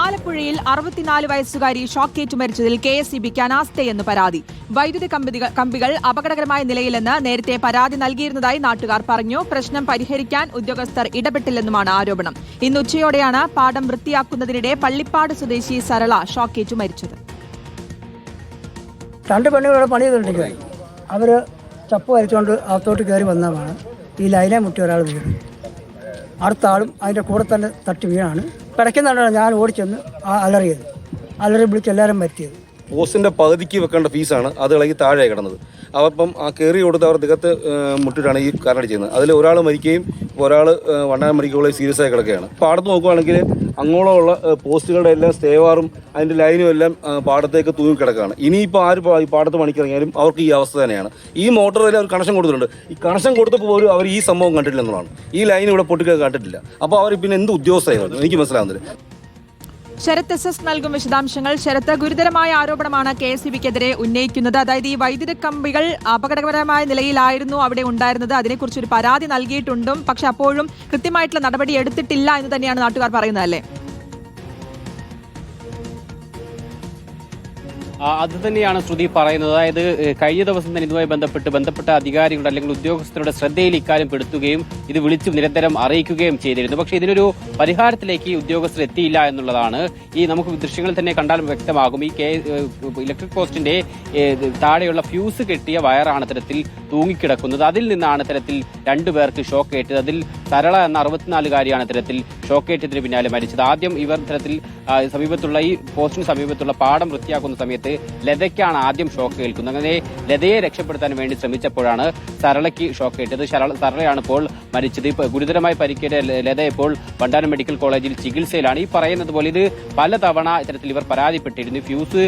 ആലപ്പുഴയിൽ അറുപത്തിനാല് വയസ്സുകാരി ഷോക്കേറ്റ് മരിച്ചതിൽ കെ എസ് ഇ ബിക്ക് അനാസ്ഥയെന്ന് പരാതി. വൈദ്യുതി കമ്പികൾ അപകടകരമായ നിലയിലെന്ന് നേരത്തെ പരാതി നൽകിയിരുന്നതായി നാട്ടുകാർ പറഞ്ഞു. പ്രശ്നം പരിഹരിക്കാൻ ഉദ്യോഗസ്ഥർ ഇടപെട്ടില്ലെന്നുമാണ് ആരോപണം. ഇന്ന് ഉച്ചയോടെയാണ് പാടം വൃത്തിയാക്കുന്നതിനിടെ പള്ളിപ്പാട് സ്വദേശി സരള ഷോക്കേറ്റ് മരിച്ചത്. രണ്ട് പെണ്ണുങ്ങളെ പണി ചെയ്തിട്ടുണ്ടെങ്കിൽ അവർ ചപ്പ് വരച്ചുകൊണ്ട് അകത്തോട്ട് കയറി വന്നതാണ് ഈ ലൈനെ മുട്ടി ഒരാൾ വീണു. അടുത്ത ആളും അതിന്റെ കൂടെ തന്നെ തട്ടി വീണാണ്. പിടയ്ക്കുന്നുണ്ടാണ് ഞാൻ ഓടിച്ചെന്ന് ആ അലറിയത്. അലറി വിളിച്ച് എല്ലാവരും പറ്റിയത് പോസ്റ്റിന്റെ പകുതിക്ക് വെക്കേണ്ട ഫീസാണ് അത് ഇളകി താഴെ കിടന്നത്. അപ്പം ആ കയറി കൊടുത്ത് അവർ തികത്ത് മുട്ടിട്ടാണ് ഈ കാരണം ചെയ്യുന്നത്. അതിൽ ഒരാൾ മരിക്കുകയും ഒരാൾ വണ്ണാൻ മരിക്കുകയുള്ള സീരിയസ് ആയി കിടക്കുകയാണ്. പാടത്ത് നോക്കുകയാണെങ്കിൽ അങ്ങോളമുള്ള പോസ്റ്റുകളുടെ എല്ലാം സ്റ്റേവാറും അതിന്റെ ലൈനും എല്ലാം പാടത്തേക്ക് തൂങ്ങി കിടക്കുകയാണ്. ഇനിയിപ്പോൾ ആര് ഈ പാടത്ത് പണിക്കിറങ്ങിയാലും അവർക്ക് ഈ അവസ്ഥ തന്നെയാണ്. ഈ മോട്ടറിൽ അവർ കണക്ഷൻ കൊടുത്തിട്ടുണ്ട്. ഈ കണക്ഷൻ കൊടുത്തപ്പോൾ പോലും അവർ ഈ സംഭവം കണ്ടിട്ടില്ല എന്നുള്ളതാണ്. ഈ ലൈൻ ഇവിടെ പൊട്ടിക്കാൻ കണ്ടിട്ടില്ല. അപ്പോൾ അവർ പിന്നെ എന്ത് ഉദ്യോഗസ്ഥയായിരുന്നു എനിക്ക് മനസ്സിലാവുന്നില്ല. ശരത് എസ് എസ് നൽകും വിശദാംശങ്ങൾ. ശരത്ത് ഗുരുതരമായ ആരോപണമാണ് കെ എസ് ബിക്കെതിരെ ഉന്നയിക്കുന്നത്. അതായത് ഈ വൈദ്യുത കമ്പികൾ അപകടകരമായ നിലയിലായിരുന്നു അവിടെ ഉണ്ടായിരുന്നത്. അതിനെക്കുറിച്ച് ഒരു പരാതി നൽകിയിട്ടുണ്ടും. പക്ഷെ അപ്പോഴും കൃത്യമായിട്ടുള്ള നടപടി എടുത്തിട്ടില്ല എന്ന് തന്നെയാണ് നാട്ടുകാർ പറയുന്നത് അല്ലേ? അത് തന്നെയാണ് ശ്രുതി പറയുന്നത്. അതായത് കഴിഞ്ഞ ദിവസം തന്നെ ഇതുമായി ബന്ധപ്പെട്ട് ബന്ധപ്പെട്ട അധികാരികളുടെ അല്ലെങ്കിൽ ഉദ്യോഗസ്ഥരുടെ ശ്രദ്ധയിൽ ഇക്കാര്യം പെടുത്തുകയും ഇത് വിളിച്ചു നിരന്തരം അറിയിക്കുകയും ചെയ്തിരുന്നു. പക്ഷേ ഇതിനൊരു പരിഹാരത്തിലേക്ക് ഉദ്യോഗസ്ഥർ എത്തിയില്ല എന്നുള്ളതാണ് ഈ നമുക്ക് ദൃശ്യങ്ങളിൽ തന്നെ കണ്ടാൽ വ്യക്തമാകും. ഈ ഇലക്ട്രിക് പോസ്റ്റിന്റെ താഴെയുള്ള ഫ്യൂസ് കെട്ടിയ വയറാണ് തരത്തിൽ തൂങ്ങിക്കിടക്കുന്നത്. അതിൽ നിന്നാണ് തരത്തിൽ രണ്ടുപേർക്ക് ഷോക്ക് ഏറ്റത് അതിൽ സരള എന്ന അറുപത്തിനാലുകാരിയാണ് തരത്തിൽ ഷോക്കേറ്റത്തിന് പിന്നാലെ മരിച്ചത്. ആദ്യം ഇവർ തരത്തിൽ സമീപത്തുള്ള ഈ പോസ്റ്റിന് സമീപത്തുള്ള പാടം വൃത്തിയാക്കുന്ന സമയത്ത് ലതയ്ക്കാണ് ആദ്യം ഷോക്ക് കേൾക്കുന്നത് അങ്ങനെ ലതയെ രക്ഷപ്പെടുത്താൻ വേണ്ടി ശ്രമിച്ചപ്പോഴാണ് സരളയ്ക്ക് ഷോക്ക് ഏറ്റത് സരള- സരളയാണ് ഇപ്പോൾ മരിച്ചത് ഗുരുതരമായി പരിക്കേറ്റ ലത ഇപ്പോൾ വണ്ടാനം മെഡിക്കൽ കോളേജിൽ ചികിത്സയിലാണ്. ഈ പറയുന്നത് പോലെ ഇത് പലതവണ ഇത്തരത്തിൽ ഇവർ പരാതിപ്പെട്ടിരുന്നു. ഫ്യൂസ്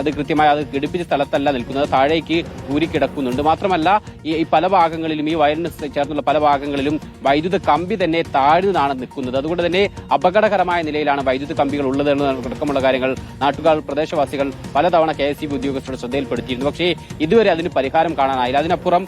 അത് കൃത്യമായി അത് ഘടിപ്പിച്ച സ്ഥലത്തല്ല നിൽക്കുന്നത്. താഴേക്ക് ഊരിക്കിടക്കുന്നുണ്ട്. മാത്രമല്ല ഈ പല ഭാഗങ്ങളിലും ഈ വയലിന് ചേർന്നുള്ള പല ഭാഗങ്ങളിലും വൈദ്യുത കമ്പി തന്നെ താഴ്ന്നതാണ് നിൽക്കുന്നത്. അതുകൊണ്ട് തന്നെ അപകടകരമായ നിലയിലാണ് വൈദ്യുത കമ്പികൾ ഉള്ളത് അടക്കമുള്ള കാര്യങ്ങൾ നാട്ടുകാർ പ്രദേശവാസികൾ പലതവണ കെ എസ് ഉദ്യോഗസ്ഥരുടെ ശ്രദ്ധയിൽപ്പെടുത്തിയിരുന്നു. പക്ഷേ ഇതുവരെ അതിന് പരിഹാരം കാണാനായില്ല. അതിനപ്പുറം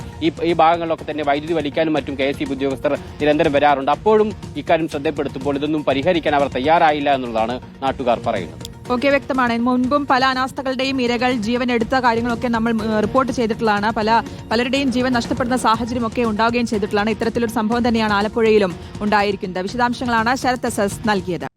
ഈ ഭാഗങ്ങളിലൊക്കെ തന്നെ വൈദ്യുതി വലിക്കാനും മറ്റും കെ എസ് ഉദ്യോഗസ്ഥർ നിരന്തരം വരാറുണ്ട്. അപ്പോഴും ഇക്കാര്യം ശ്രദ്ധപ്പെടുത്തുമ്പോൾ ഇതൊന്നും പരിഹരിക്കാൻ അവർ തയ്യാറായില്ല എന്നുള്ളതാണ് നാട്ടുകാർ പറയുന്നത്. ഓക്കെ വ്യക്തമാണ്. മുൻപും പല അനാസ്ഥകളുടെയും ഇരകൾ ജീവൻ എടുത്ത കാര്യങ്ങളൊക്കെ നമ്മൾ റിപ്പോർട്ട് ചെയ്തിട്ടുള്ളതാണ്. പല പലരുടെയും ജീവൻ നഷ്ടപ്പെടുന്ന സാഹചര്യമൊക്കെ ഉണ്ടാവുകയും ചെയ്തിട്ടുള്ളതാണ്. ഇത്തരത്തിലൊരു സംഭവം തന്നെയാണ് ആലപ്പുഴയിലും ഉണ്ടായിരിക്കുന്നത്. വിശദാംശങ്ങളാണ് ശരത് എസ് എസ് നൽകിയത്.